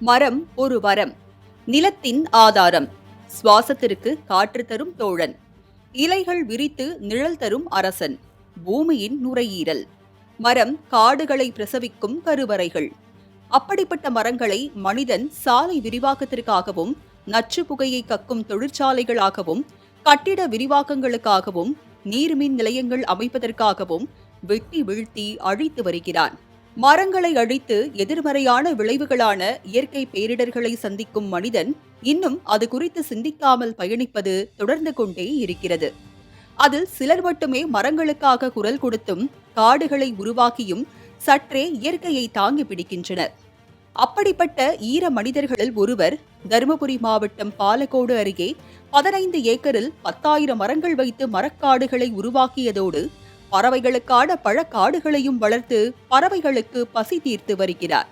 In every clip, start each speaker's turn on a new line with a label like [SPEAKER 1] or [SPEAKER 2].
[SPEAKER 1] மரம் ஒரு வரம் நிலத்தின் ஆதாரம் சுவாசத்திற்கு காற்று தரும் தோழன் இலைகள் விரித்து நிழல் தரும் அரசன் பூமியின் நுரையீரல். மரம் காடுகளை பிரசவிக்கும் கருவறைகள். அப்படிப்பட்ட மரங்களை மனிதன் சாலை விரிவாக்கத்திற்காகவும் நச்சு புகையை கக்கும் தொழிற்சாலைகளாகவும் கட்டிட விரிவாக்கங்களுக்காகவும் நீர்மின் நிலையங்கள் அமைப்பதற்காகவும் வெட்டி வீழ்த்தி அழித்து வருகிறான். மரங்களை அழித்து எதிர்மறையான விளைவுகளான இயற்கை பேரிடர்களை சந்திக்கும் மனிதன் இன்னும் அது குறித்து சிந்திக்காமல் பயணிப்பது தொடர்ந்து கொண்டே இருக்கிறது. அதில் சிலர் மட்டுமே மரங்களுக்காக குரல் கொடுத்தும் காடுகளை உருவாக்கியும் சற்றே இயற்கையை தாங்கி பிடிக்கின்றனர். அப்படிப்பட்ட ஈர மனிதர்களில் ஒருவர் தருமபுரி மாவட்டம் பாலக்கோடு அருகே பதினைந்து ஏக்கரில் பத்தாயிரம் மரங்கள் வைத்து மரக்காடுகளை உருவாக்கியதோடு பறவைகளுக்கான பழக்காடுகளையும் வளர்த்து பறவைகளுக்கு பசி தீர்த்து வருகிறார்.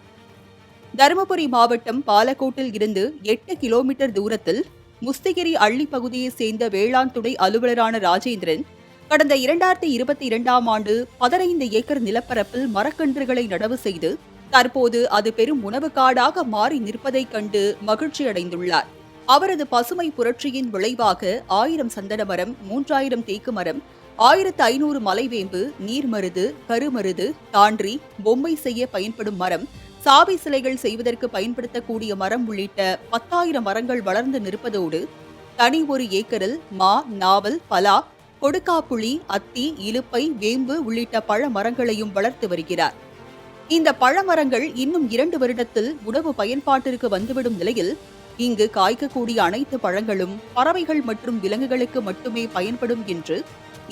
[SPEAKER 1] தருமபுரி மாவட்டம் பாலக்கோட்டில் இருந்து எட்டு கிலோமீட்டர் தூரத்தில் முஸ்திகிரி அள்ளி பகுதியைச் சேர்ந்த வேளாண் துணை அலுவலரான ராஜேந்திரன் கடந்த இரண்டாயிரத்தி இருபத்தி இரண்டாம் ஆண்டு பதினைந்து ஏக்கர் நிலப்பரப்பில் மரக்கன்றுகளை நடவு செய்து தற்போது அது பெரும் உணவு காடாக மாறி நிற்பதைக் கண்டு மகிழ்ச்சி அடைந்துள்ளார் அவரது பசுமை புரட்சியின் விளைவாக ஆயிரம் சந்தன மரம் மூன்றாயிரம் தேக்கு மரம் ஆயிரத்து ஐநூறு மலைவேம்பு நீர்மருது கருமருது தான்றி பொம்மை செய்ய பயன்படும் மரம் சாவி சிலைகள் செய்வதற்கு பயன்படுத்தக்கூடிய மரம் உள்ளிட்ட பத்தாயிரம் மரங்கள் வளர்ந்து நிற்பதோடு தனி ஒரு ஏக்கரில் மா நாவல் பலா கொடுக்காப்புளி அத்தி இலுப்பை வேம்பு உள்ளிட்ட பழ மரங்களையும் வளர்த்து வருகிறார். இந்த பழமரங்கள் இன்னும் இரண்டு வருடத்தில் உணவு பயன்பாட்டிற்கு வந்துவிடும் நிலையில் இங்கு காய்க்கக்கூடிய அனைத்து பழங்களும் பறவைகள் மற்றும் விலங்குகளுக்கு மட்டுமே பயன்படும் என்று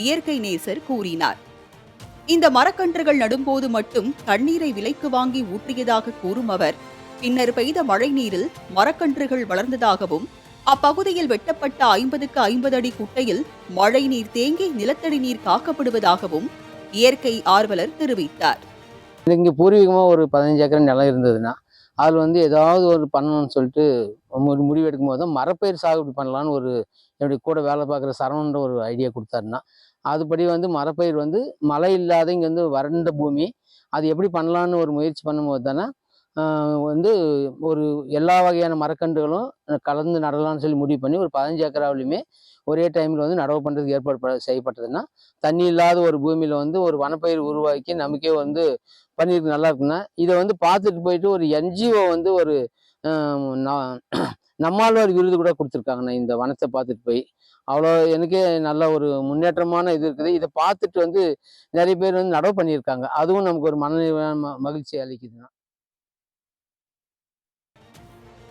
[SPEAKER 1] இயற்கை நேசர் கூறினார். இந்த மரக்கன்றுகள் நடும்போது மட்டும் தண்ணீரை விலைக்கு வாங்கி ஊற்றியதாக கூறும் அவர் பின்னர் பெய்த மழை நீரில் மரக்கன்றுகள் வளர்ந்ததாகவும் அப்பகுதியில் வெட்டப்பட்ட ஐம்பதுக்கு ஐம்பது அடி குட்டையில் மழை நீர் தேங்கி நிலத்தடி நீர் காக்கப்படுவதாகவும் இயற்கை ஆர்வலர் தெரிவித்தார்.
[SPEAKER 2] இங்கே பூர்வீகமாக ஒரு பதினஞ்சு ஏக்கர் நிலம் இருந்ததுன்னா அதில் வந்து ஏதாவது ஒரு பண்ணணும்னு சொல்லிட்டு ஒரு முடிவு எடுக்கும் போது தான் மரப்பயிர் சாகுபடி பண்ணலான்னு ஒரு என்னுடைய கூட வேலை பார்க்குற சரவணன்ற ஒரு ஐடியா கொடுத்தாருன்னா அதுபடி வந்து மரப்பயிர் வந்து மழை இல்லாத இங்கே வந்து வறண்ட பூமி அது எப்படி பண்ணலான்னு ஒரு முயற்சி பண்ணும்போது தானே வந்து ஒரு எல்லா வகையான மரக்கன்றுகளும் கலந்து நடலாம்னு சொல்லி முடிவு பண்ணி ஒரு பதினஞ்சு ஏக்கராவிலையுமே ஒரே டைமில் வந்து நடவு பண்ணுறதுக்கு ஏற்பாடு ப- செய்யப்பட்டதுன்னா தண்ணி இல்லாத ஒரு பூமியில் வந்து ஒரு வனப்பயிர் உருவாக்கி நமக்கே வந்து பண்ணியிருக்கு நல்லா இருக்குன்னா இதை வந்து பார்த்துட்டு போயிட்டு ஒரு என்ஜிஓ வந்து ஒரு நம்மாழ்வார் விருது கூட கொடுத்துருக்காங்கண்ணா இந்த வனத்தை பார்த்துட்டு போய். அவ்வளோ எனக்கே நல்ல ஒரு முன்னேற்றமான இது இருக்குது. இதை பார்த்துட்டு வந்து நிறைய பேர் வந்து நடவு பண்ணியிருக்காங்க. அதுவும் நமக்கு ஒரு மன மகிழ்ச்சி அளிக்குதுண்ணா.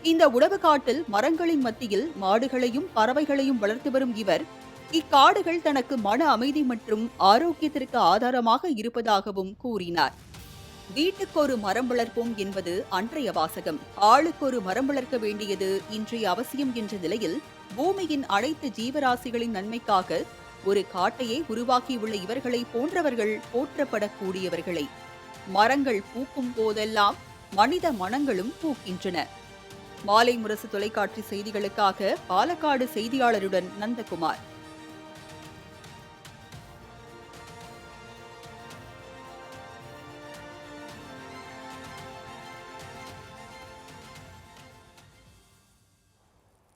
[SPEAKER 1] இந்த உணவு காட்டில் மரங்களின் மத்தியில் மாடுகளையும் பறவைகளையும் வளர்த்து வரும் இவர் இக்காடுகள் தனக்கு மன அமைதி மற்றும் ஆரோக்கியத்திற்கு ஆதாரமாக இருப்பதாகவும் கூறினார். வீட்டுக்கொரு மரம் வளர்ப்போம் என்பது அன்றைய வாசகம். ஆளுக்கொரு மரம் வளர்க்க வேண்டியது இன்றைய அவசியம் என்ற நிலையில் பூமியின் அனைத்து ஜீவராசிகளின் நன்மைக்காக ஒரு காட்டையே உருவாக்கியுள்ள இவர்களை போன்றவர்கள் போற்றப்படக்கூடியவர்களை. மரங்கள் பூக்கும் போதெல்லாம் மனித மனங்களும் பூக்கின்றன. மாலை முரசு தொலைக்காட்சி செய்திகளுக்காக பாலக்காடு செய்தியாளருடன் நந்தகுமார்.